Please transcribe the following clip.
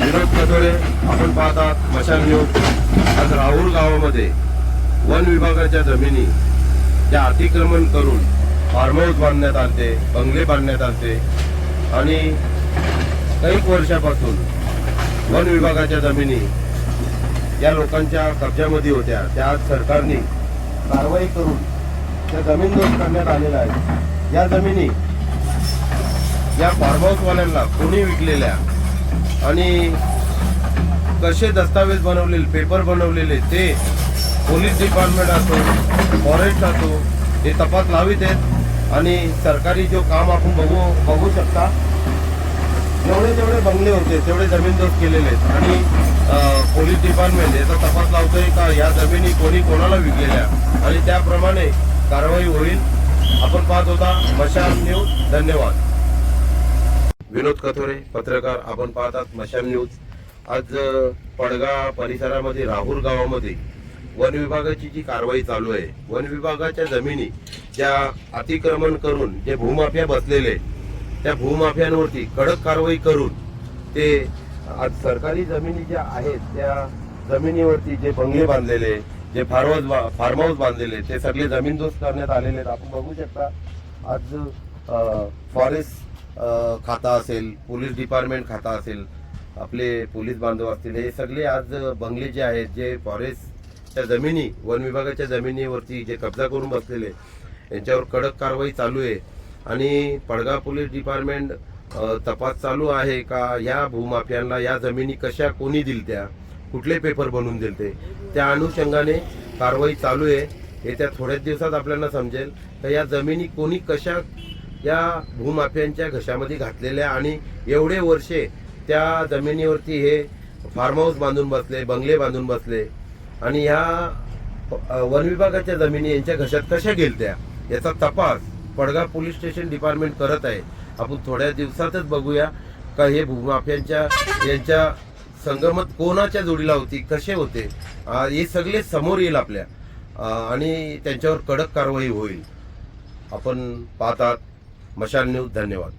विनोद कटोरे आपण पाहतात मशाल न्यूज आज राहुल गावामध्ये वन विभागाच्या जमिनी त्या अतिक्रमण करून फार्म हाऊस बांधण्यात आले बंगले बांधण्यात आले आणि कैक वर्षापासून वन विभागाच्या जमिनी या लोकांच्या कब्जामध्ये होत्या. त्या सरकारने कारवाई करून त्या जमीन दोष करण्यात आलेल्या आहेत. या जमिनी या फार्म हाऊसवाल्यांना कोणी विकलेल्या आणि कसे दस्तावेज बनवलेले पेपर बनवलेले ते पोलीस डिपार्टमेंट असो फॉरेस्ट असो हे तपास लावित आहेत. आणि सरकारी जो काम आपण बघू बघू शकता जेवढे जेवढे बंगले होते तेवढे जमीनदोस्त केलेले आहेत. आणि पोलीस डिपार्टमेंट याचा तपास लावतोय का या जमिनी कोणी कोणाला विकलेल्या? आणि त्याप्रमाणे कारवाई होईल. आपण पाहत होता मशाल न्यूज धन्यवाद. विनोद कथोरे पत्रकार आपण पाहतात मशाल न्यूज. आज पडगा परिसरामध्ये राहुल गावामध्ये वन विभागाची जी कारवाई चालू आहे वन विभागाच्या जमिनी ज्या अतिक्रमण करून जे भूमाफिया बसलेले त्या भूमाफियांवरती कडक कारवाई करून ते आज सरकारी जमिनी ज्या आहेत त्या जमिनीवरती जे बंगले बांधलेले जे फार्महाऊस फार्म हाऊस बांधलेले ते सगळे जमीनदोस्त करण्यात आलेले आहेत. आपण बघू शकता आज फॉरेस्ट खाता असेल पोलीस डिपार्टमेंट खाता असेल आपले पोलीस बांधव असतील हे सगळे आज बंगले जे आहेत जे फॉरेस्टच्या जमिनी वन विभागाच्या जमिनीवरती जे कब्जा करून बसलेले यांच्यावर कडक कारवाई चालू आहे. आणि पडगा पोलीस डिपार्टमेंट तपास चालू आहे का या भूमाफियांना या जमिनी कशा कोणी दिल त्या कुठले पेपर बनवून दिल ते त्या अनुषंगाने कारवाई चालू आहे. येत्या थोड्याच दिवसात आपल्याला समजेल तर या जमिनी कोणी कशा या भूमाफियांच्या घशामध्ये घातलेल्या आणि एवढे वर्षे त्या जमिनीवरती हे फार्म हाऊस बांधून बसले बंगले बांधून बसले. आणि ह्या वन विभागाच्या जमिनी यांच्या घशात कशा गेलत्या याचा तपास पडगा पोलीस स्टेशन डिपार्टमेंट करत आहे. आपण थोड्या दिवसातच बघूया का हे भूमाफियांच्या यांच्या संगमत कोणाच्या जोडीला होती कसे होते. हे सगळे समोर येईल आपल्या. आणि त्यांच्यावर कडक कारवाई होईल. आपण पाहतात मशाल न्यूज धन्यवाद.